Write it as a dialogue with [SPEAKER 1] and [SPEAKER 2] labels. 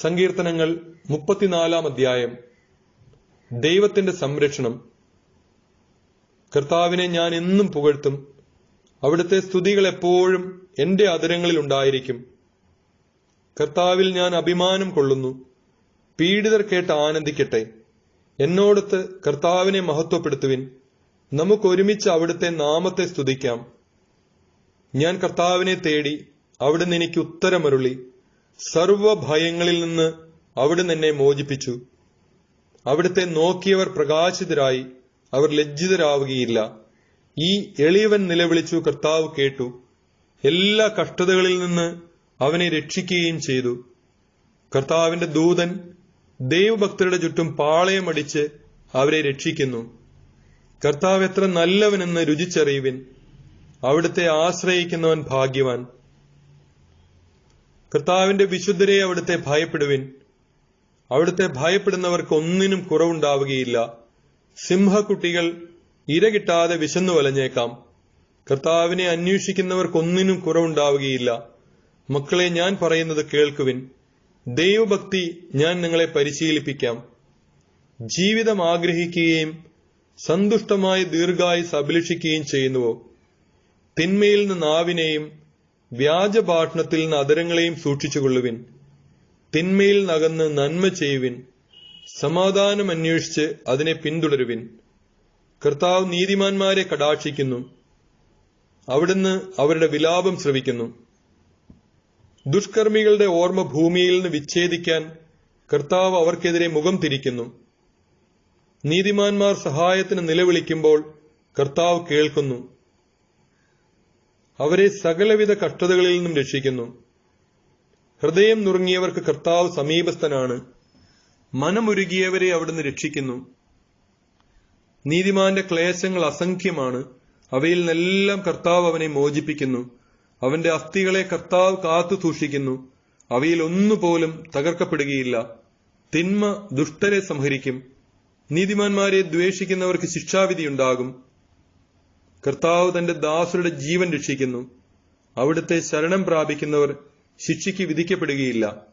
[SPEAKER 1] സങ്കീർത്തനങ്ങൾ മുപ്പത്തിനാലാം അധ്യായം. ദൈവത്തിന്റെ സംരക്ഷണം. കർത്താവിനെ ഞാൻ എന്നും പുകഴ്ത്തും. അവിടുത്തെ സ്തുതികൾ എപ്പോഴും എന്റെ അതിരങ്ങളിൽ ഉണ്ടായിരിക്കും. കർത്താവിൽ ഞാൻ അഭിമാനം കൊള്ളുന്നു. പീഡിതർ കേട്ട് ആനന്ദിക്കട്ടെ. എന്നോടത്ത് കർത്താവിനെ മഹത്വപ്പെടുത്തുവിൻ. നമുക്കൊരുമിച്ച് അവിടുത്തെ നാമത്തെ സ്തുതിക്കാം. ഞാൻ കർത്താവിനെ തേടി അവിടുന്ന് എനിക്ക് ഉത്തരമരുളി. സർവഭയങ്ങളിൽ നിന്ന് അവിടുന്ന് എന്നെ മോചിപ്പിച്ചു. അവിടുത്തെ നോക്കിയവർ പ്രകാശിതരായി അവർ ലജ്ജിതരാവുകയില്ല. ഈ എളിയവൻ നിലവിളിച്ചു കർത്താവ് കേട്ടു. എല്ലാ കഷ്ടതകളിൽ നിന്ന് അവനെ രക്ഷിക്കുകയും ചെയ്തു. കർത്താവിന്റെ ദൂതൻ ദൈവഭക്തരുടെ ചുറ്റും പാളയമടിച്ച് അവരെ രക്ഷിക്കുന്നു. കർത്താവ് എത്ര നല്ലവനെന്ന് രുചിച്ചറിയുവിൻ. അവിടുത്തെ ആശ്രയിക്കുന്നവൻ ഭാഗ്യവാൻ. കർത്താവിന്റെ വിശുദ്ധരെ അവിടുത്തെ ഭയപ്പെടുവിൻ. അവിടുത്തെ ഭയപ്പെടുന്നവർക്ക് ഒന്നിനും കുറവുണ്ടാവുകയില്ല. സിംഹക്കുട്ടികൾ ഇര കിട്ടാതെ വിശന്നു വലഞ്ഞേക്കാം. കർത്താവിനെ അന്വേഷിക്കുന്നവർക്കൊന്നിനും കുറവുണ്ടാവുകയില്ല. മക്കളെ ഞാൻ പറയുന്നത് കേൾക്കുവിൻ. ദൈവഭക്തി ഞാൻ നിങ്ങളെ പരിശീലിപ്പിക്കാം. ജീവിതം ആഗ്രഹിക്കുകയും സന്തുഷ്ടമായി ദീർഘായുസ് അഭിലഷിക്കുകയും ചെയ്യുന്നുവോ? തിന്മയിൽ നിന്ന് നാവിനെയും വ്യാജഭാഷണത്തിൽ നിന്ന് അതരങ്ങളെയും സൂക്ഷിച്ചുകൊള്ളുവിൻ. തിന്മയിൽ നകന്ന് നന്മ ചെയ്യുവിൻ. സമാധാനം അന്വേഷിച്ച് അതിനെ പിന്തുടരുവിൻ. കർത്താവ് നീതിമാന്മാരെ കടാക്ഷിക്കുന്നു. അവിടുന്ന് അവരുടെ വിലാപം ശ്രവിക്കുന്നു. ദുഷ്കർമ്മികളുടെ ഓർമ്മ ഭൂമിയിൽ നിന്ന് വിച്ഛേദിക്കാൻ കർത്താവ് അവർക്കെതിരെ മുഖം തിരിക്കുന്നു. നീതിമാന്മാർ സഹായത്തിന് നിലവിളിക്കുമ്പോൾ കർത്താവ് കേൾക്കുന്നു. അവരെ സകലവിധ കഷ്ടതകളിൽ നിന്നും രക്ഷിക്കുന്നു. ഹൃദയം നുറുങ്ങിയവർക്ക് കർത്താവ് സമീപസ്ഥനാണ്. മനമുരുകിയവരെ അവിടുന്ന് രക്ഷിക്കുന്നു. നീതിമാന്റെ ക്ലേശങ്ങൾ അസംഖ്യമാണ്. അവയിൽ നിന്നെല്ലാം കർത്താവ് അവനെ മോചിപ്പിക്കുന്നു. അവന്റെ അസ്ഥികളെ കർത്താവ് കാത്തു സൂക്ഷിക്കുന്നു. അവയിൽ ഒന്നുപോലും തകർക്കപ്പെടുകയില്ല. തിന്മ ദുഷ്ടരെ സംഹരിക്കും. നീതിമാന്മാരെ ദ്വേഷിക്കുന്നവർക്ക് ശിക്ഷാവിധിയുണ്ടാകും കർത്താവ് തന്റെ ദാസരുടെ ജീവൻ രക്ഷിക്കുന്നു. അവിടുത്തെ ശരണം പ്രാപിക്കുന്നവർ ശിക്ഷയ്ക്ക് വിധിക്കപ്പെടുകയില്ല.